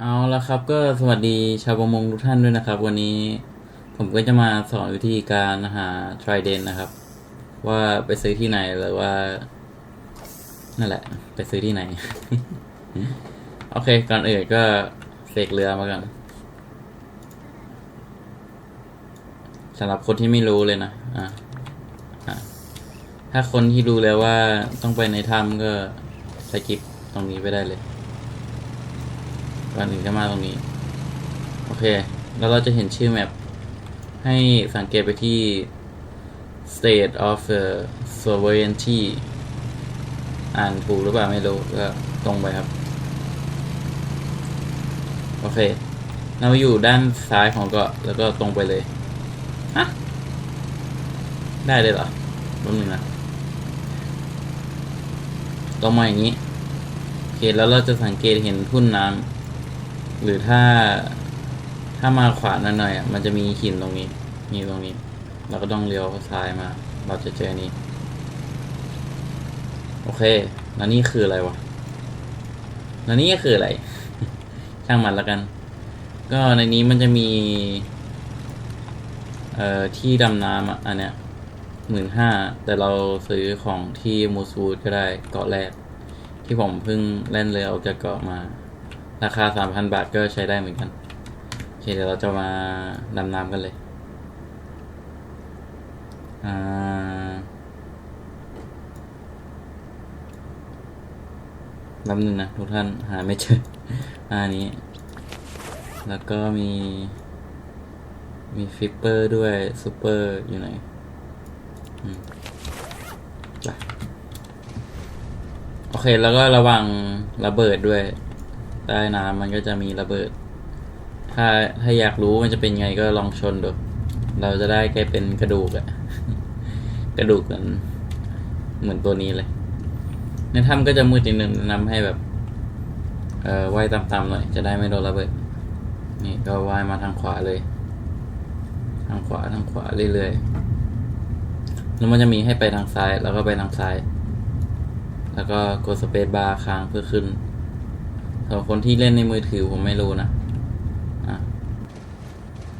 เอาละครับก็สวัสดีชาวประมงทุกท่านด้วยนะครับ วันนี้ผมก็จะมาสอนวิธีการหา trident นะครับ ว่าไปซื้อที่ไหนหรือว่า นั่นแหละ ไปซื้อที่ไหน โอเค ก่อนอื่นก็เสกเรือมาก่อนสำหรับคนที่ไม่รู้เลยนะอะอะถ้าคนที่รู้แล้วว่าต้องไปในถ้ำก็สกิปตรงนี้ไปได้เลย ก่อนถึงจะมาตรงนี้ โอเค แล้วเราจะเห็นชื่อแมปให้สังเกตไปที่ state of the sovereignty อ่านถูกหรือเปล่าไม่รู้ก็ตรงไปครับ โอเคเราอยู่ด้านซ้ายของเกาะแล้วก็ตรงไปเลย ฮะ ได้เลยเหรอรบหนึ่งนะตรงมาอย่างนี้ โอเค แล้วเราจะสังเกตเห็นทุ่นน้ำ หรือถ้าถ้ามาขวาหน่อยอะมันจะมีหินตรงนี้นี่ตรงนี้ เราก็ต้องเลี้ยวซ้ายมา เราจะเจอนี้ โอเค แล้วนี่คืออะไรวะ แล้วนี่ก็คืออะไร ช่างมันแล้วกัน ก็ในนี้มันจะมี เอ่อ ที่ดำน้ำอะ อันเนี้ยหมื่นห้า แต่เราซื้อของที่มูซูดก็ได้เกาะแรก ที่ผมเพิ่งเล่นเรือออกจากเกาะมา ราคาสามพันบาทก็ใช้ได้เหมือนกัน โอเค เดี๋ยวเราจะมาดำน้ำกันเลย อ่าลำหนึ่งนะ ทุกท่านหาไม่เจอ อันนี้ แล้วก็มี มีฟิปเปอร์ด้วยซูเปอร์อยู่ไหนอโอเค แล้วก็ระวังระเบิดด้วย ใต้น้ำมันก็จะมีระเบิด ถ้าถ้าอยากรู้มันจะเป็นไงก็ลองชนดู เราจะได้กลายเป็นกระดูกอะกระดูกเหมือนเหมือนตัวนี้เลย ในถ้ำก็จะมืดนิดนึงนะนำให้แบบ เอ่อว่ายต่ำๆหน่อยจะได้ไม่โดนระเบิด นี่ก็ว่ายมาทางขวาเลย ทางขวาทางขวาเรื่อยๆ แล้วมันจะมีให้ไปทางซ้ายแล้วก็ไปทางซ้าย แล้วก็กดสเปซบาร์ค้างเพื่อขึ้น สำหรับคนที่เล่นในมือถือผมไม่รู้นะอะ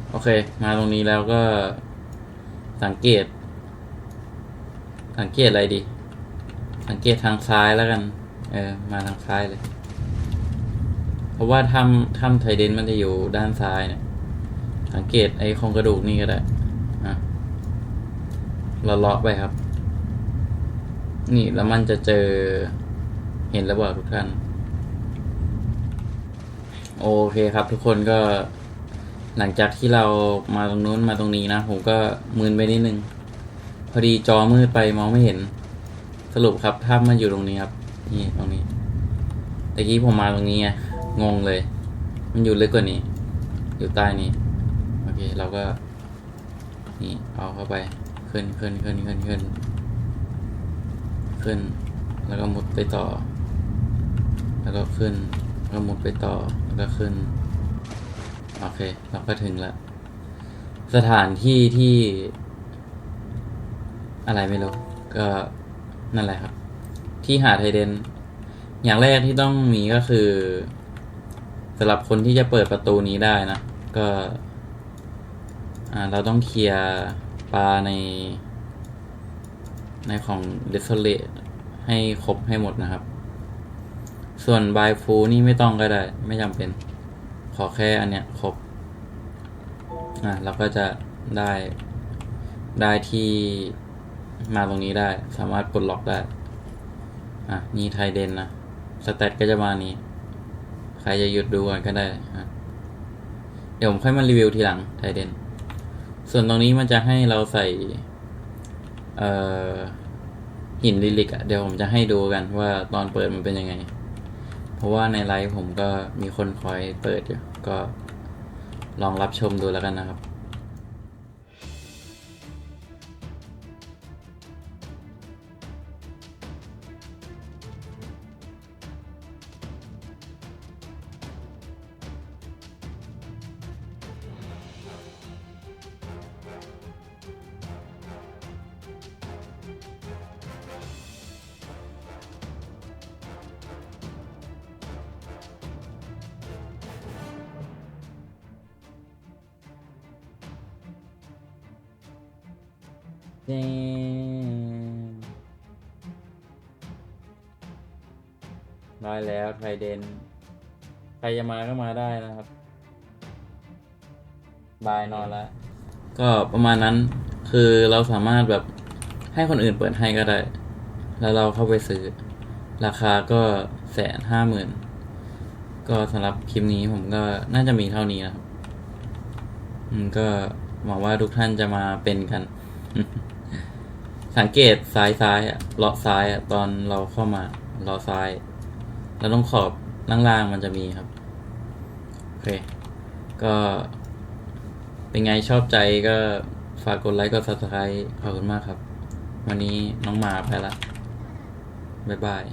โอเค มาตรงนี้แล้วก็สังเกต สังเกตอะไรดี สังเกตทางซ้ายแล้วกัน เออ มาทางซ้ายเลย เพราะว่าถ้ำถ้ำไทเดนมันจะอยู่ด้านซ้ายเนี่ย สังเกตไอ้โครงกระดูกนี่ก็ได้อะเราเลาะไปครับ นี่แล้วมันจะเจอเห็นแล้วบอกทุกท่าน โอเคครับทุกคนก็หลังจากที่เรามาตรงนู้นมาตรงนี้นะ ผมก็มืนไปนิดนึง พอดีจอมืดไปมองไม่เห็น สรุปครับถ้ำมันอยู่ตรงนี้ครับ นี่ตรงนี้ตะกี้ผมมาตรงนี้ไงงงเลย มันอยู่ลึกกว่านี้ อยู่ใต้นี้โอเคเราก็ นี่เอาเข้าไปขึ้นขึ้นขึ้นขึ้นขึ้นขึ้น แล้วก็มุดไปต่อ แล้วก็ขึ้น แล้วก็มุดไปต่อแล้วก็ขึ้น โอเค เราก็ถึงล้วสถานที่ที่ อะไรไม่รู้ ก็นั่นแหละครับ ที่หาไทเดน อย่างแรกที่ต้องมีก็คือสำหรับคนที่จะเปิดประตูนี้ได้นะ ก็เราต้องเคลียร์ปลาใน ในของ d e s o l a t e ให้ครบให้หมดนะครับ ส่วนบายฟูนี่ไม่ต้องก็ได้ ไม่จำเป็น ขอแค่อันเนี้ยครบ อะเราก็จะได้ได้ที่มาตรงนี้ได้ สามารถปลดล็อกได้ อะ นี่ไทเดนนะ สเตตก็จะมานี้ ใครจะหยุดดูก่อนก็ได้อะเดี๋ยวผมค่อยมารีวิวทีหลังไทเดน ส่วนตรงนี้มันจะให้เราใส่ เอ่อหินลิลิกอะเดี๋ยวผมจะให้ดูกันว่าตอนเปิดมันเป็นยังไง เพราะว่าในไลฟ์ผมก็มีคนคอยเปิดอยู่ ก็ลองรับชมดูแล้วกันนะครับ เย้ได้แล้วไทเดน ใครจะมาก็มาได้นะครับบายนอนแล้ว ก็ประมาณนั้นคือเราสามารถแบบให้คนอื่นเปิดให้ก็ได้ แล้วเราเข้าไปซื้อ ราคาก็แสนห้าหมื่นก็สำหรับคลิปนี้ผมก็น่าจะมีเท่านี้นะครับ อืมก็หวังว่าทุกท่านจะมาเป็นกัน สังเกตซ้ายซ้ายอะเลาะซ้ายอะตอนเราเข้ามาเลาะซ้าย แล้วตรงขอบล่างๆมันจะมีครับ โอเค ก็เป็นไงชอบใจก็ฝากกดไลค์กดซับสไครต์ขอบคุณมากครับ วันนี้น้องหมาไปละ บ๊ายบาย